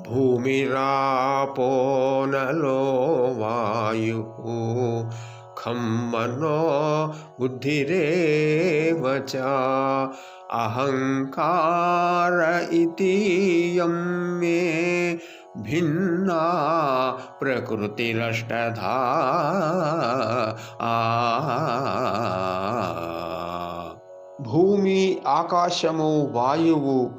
భూమిరాపోనలో వాయు ఖమ్మనో బుద్ధిరేవ చ అహంకార ఇతీయం మే భిన్నా ప్రకృతిరష్టధా. ఆ. భూమి ఆకాశము వాయువు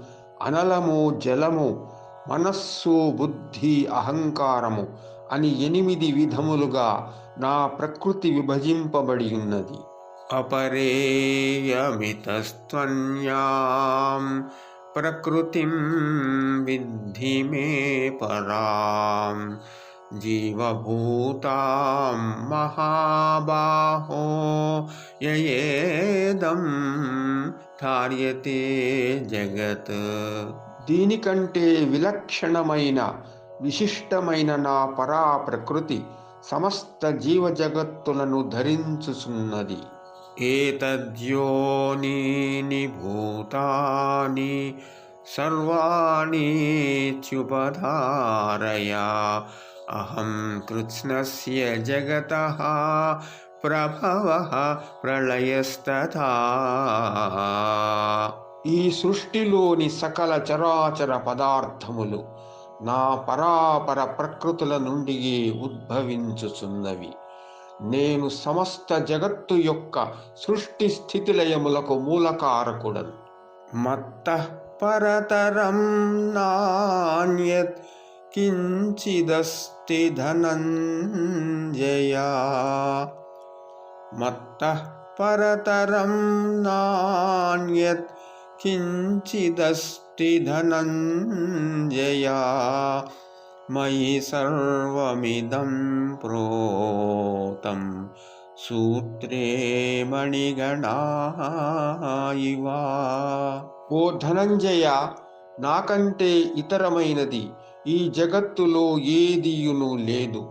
అనలము జలము మనస్సు బుద్ధి అహంకారము అని ఎనిమిది విధములుగా నా ప్రకృతి విభజింపబడి ఉన్నది. అపరేయమితస్త్వన్యాం ప్రకృతిం విద్ధి మే పరాం జీవభూతాం మహాబాహో యయేదం ధార్యతే జగత్. దీనికంటే విలక్షణమైన విశిష్టమైన నా పరా ప్రకృతి సమస్త జీవజగత్తులను ధరించుచున్నది. ఏతద్యోనీని భూతాని సర్వాణి చుపధారయా అహం కృత్స్ జగత ప్రభవ ప్రళయస్తథా. ఈ సృష్టిలోని సకల చరాచర పదార్థములు నా పరాపర ప్రకృతుల నుండి ఉద్భవించుచున్నవి. నేను సమస్త జగత్తు యొక్క సృష్టి స్థితిలయములకు మూలకారకుడను. మత్త పరతరం నాణ్యత్ కించిదస్తి ధనంజయా. మత్త పరతరం నాణ్యత్ किञ्चिदस्ति धनञ्जया मयि सर्वमिदं प्रोतं सूत्रे मणिगणा इव ఓ ధనంజయ నాకంటే ఇతరమైనది ఈ జగత్తులో ఏదియును లేదు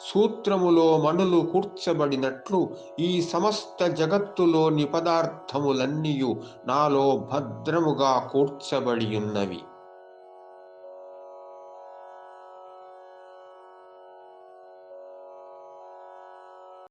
సూత్రములో మణులు కూర్చబడినట్లు ఈ సమస్త జగత్తులోని పదార్థములన్నీయు నాలో భద్రముగా కూర్చబడి ఉన్నవి.